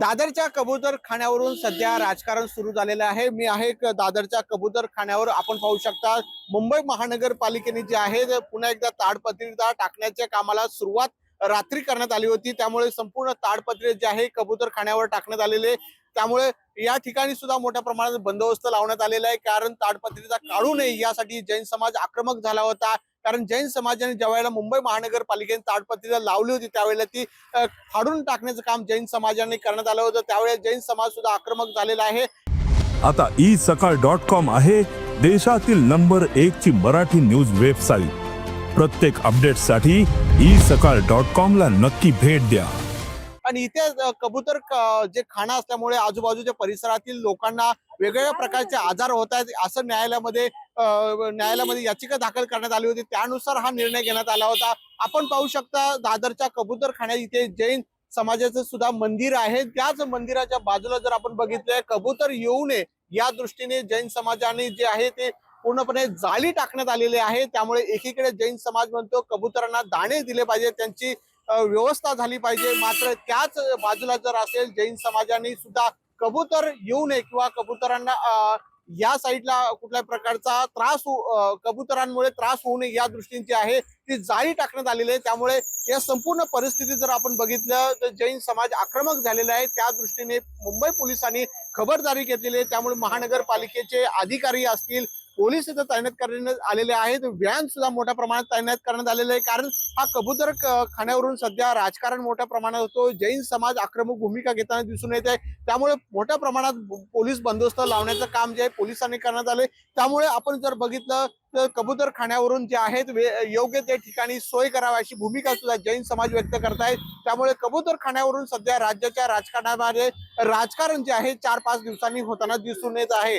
दादरच्या कबूतर खाण्यावरून सध्या राजकारण सुरू झालेलं आहे. मी आहे दादरच्या कबूतर खाण्यावर. आपण पाहू शकता मुंबई महानगरपालिकेने जे आहे पुन्हा एकदा ताडपत्रिका टाकण्याच्या कामाला सुरुवात रात्री करण्यात आली होती. त्यामुळे संपूर्ण ताडपत्रे जे आहे कबूतर खाण्यावर टाकण्यात आलेले. त्यामुळे या ठिकाणी सुद्धा मोठ्या प्रमाणात बंदोबस्त लावण्यात आलेला आहे. कारण ताडपत्रिका काढू नये यासाठी जैन समाज आक्रमक झाला होता. कारण जैन समाजाने ज्या वेळेला मुंबई महानगरपालिकेने ताडपत्रीला लावली होती त्यावेळेला ती फाडून टाकण्याचं काम जैन समाजाने करण्यात आलं होतं. त्यावेळेस जैन समाज सुद्धा आक्रमक झालेला आहे. आता ई सकाळ डॉट कॉम आहे देशातील नंबर एक ची मराठी न्यूज वेबसाईट. प्रत्येक अपडेटसाठी ई सकाळ डॉट कॉम ला नक्की भेट द्या. आणि इथे कबूतर जे खाणं असल्यामुळे आजूबाजूच्या परिसरातील लोकांना वेगवेगळ्या प्रकारचे आजार होत आहेत. असं न्यायालयामध्ये न्यायालयामध्ये याचिका दाखल करण्यात आली होती. त्यानुसार हा निर्णय घेण्यात आला होता. आपण पाहू शकता दादरच्या कबूतर खाण्यात इथे जैन समाजाचं सुद्धा मंदिर आहे. त्याच मंदिराच्या बाजूला जर आपण बघितलं कबूतर येऊ नये या दृष्टीने जैन समाजाने जे आहे ते पूर्णपणे जाळी टाकण्यात आलेली आहे. त्यामुळे एकीकडे जैन समाज म्हणतो कबुतरांना दाणे दिले पाहिजे त्यांची व्यवस्था झाली पाहिजे. मात्र त्याच बाजूला जर असेल जैन समाजाने सुद्धा कबूतर येऊ नये किंवा कबुतरांना या साईडला कुठल्या प्रकारचा त्रास कबुतरांमुळे त्रास होऊ नये या दृष्टींची आहे. ती जाळी टाकण्यात आलेली आहे. त्यामुळे या संपूर्ण परिस्थिती जर आपण बघितलं तर जैन समाज आक्रमक झालेला आहे. त्या दृष्टीने मुंबई पोलिसांनी खबरदारी घेतलेली आहे. त्यामुळे महानगरपालिकेचे अधिकारी असतील पोलीस इथं तैनात करण्यात आलेले आहेत. व्हॅन सुद्धा मोठ्या प्रमाणात तैनात करण्यात आलेले आहे. कारण हा कबूतर खाण्यावरून सध्या राजकारण मोठ्या प्रमाणात होतो. जैन समाज आक्रमक भूमिका घेताना दिसून येत आहे. त्यामुळे मोठ्या प्रमाणात पोलीस बंदोबस्त लावण्याचं काम जे आहे पोलिसांनी करण्यात आले त्यामुळे आपण जर बघितलं तर कबूतर खाण्यावरून जे आहेत योग्य त्या ठिकाणी सोय करावी अशी भूमिका सुद्धा जैन समाज व्यक्त करतायत त्यामुळे कबूतर खाण्यावरून सध्या राज्याच्या राजकारणामध्ये राजकारण जे आहे चार पाच दिवसांनी होताना दिसून येत आहे.